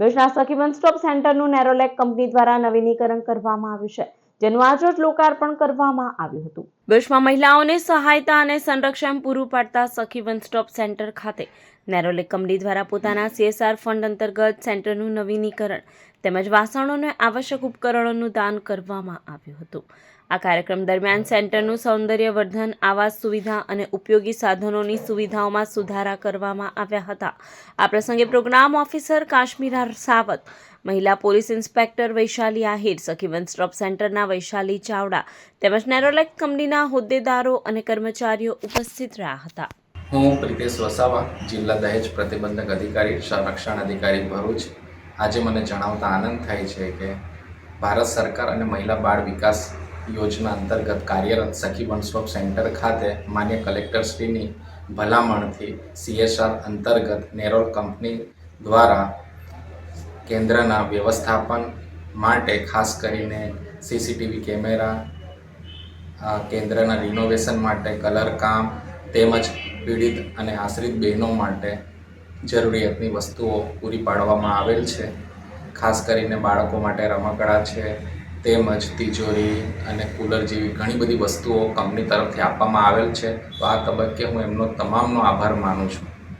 ભુજના Sakhi one stop સેન્ટરનું Nerolac company દ્વારા નવીનીકરણ કરવામાં આવ્યું છે, જેનું આજરોજ લોકાર્પણ કરવામાં આવ્યું હતું. ભુજમાં મહિલાઓને સહાયતા અને સંરક્ષણ પૂરું પાડતા સખી વન સ્ટોપ સેન્ટર ખાતે નેરોલેક કંપની દ્વારા પોતાના સીએસઆર ફંડ અંતર્ગત સેન્ટરનું નવીનીકરણ તેમજ વાસણોને આવશ્યક ઉપકરણોનું દાન કરવામાં આવ્યું હતું. આ કાર્યક્રમ દરમિયાન સેન્ટરનું સૌંદર્યવર્ધન, આવાસ સુવિધા અને ઉપયોગી સાધનોની સુવિધાઓમાં સુધારા કરવામાં આવ્યા હતા. આ પ્રસંગે પ્રોગ્રામ ઓફિસર કાશ્મીરા સાવત, મહિલા પોલીસ ઇન્સ્પેક્ટર વૈશાલી આહિર સખી વન સ્ટોપ સેન્ટરના વૈશાલી ચાવડા તેમજ નેરોલેક કંપનીના હોદ્દેદારો અને કર્મચારીઓ ઉપસ્થિત રહ્યા હતા. હું પ્રિતેશ વસાવા, જિલ્લા દહેજ પ્રતિબંધક અધિકારી, સંરક્ષણ અધિકારી ભરૂચ આજે મને જણાવતા આનંદ થાય છે કે ભારત સરકાર અને મહિલા બાળ વિકાસ યોજના અંતર્ગત કાર્યરત સખી વન સેન્ટર ખાતે માન્ય કલેક્ટરશ્રીની ભલામણથી સીએસઆર અંતર્ગત નેરોલ કંપની દ્વારા કેન્દ્રના વ્યવસ્થાપન માટે ખાસ કરીને સીસીટીવી કેમેરા કેન્દ્રના રિનોવેશન માટે કલર કામ તેમજ પીડિત અને આશ્રિત બહેનો માટે જરૂરિયાતની વસ્તુઓ પૂરી પાડવામાં આવેલ છે. ખાસ કરીને બાળકો માટે રમકડા છે, તેમજ તિજોરી અને કુલર જેવી ઘણી બધી વસ્તુઓ કંપની તરફથી આપવામાં આવેલ છે. તો આ તબક્કે હું એમનો તમામનો આભાર માનું છું.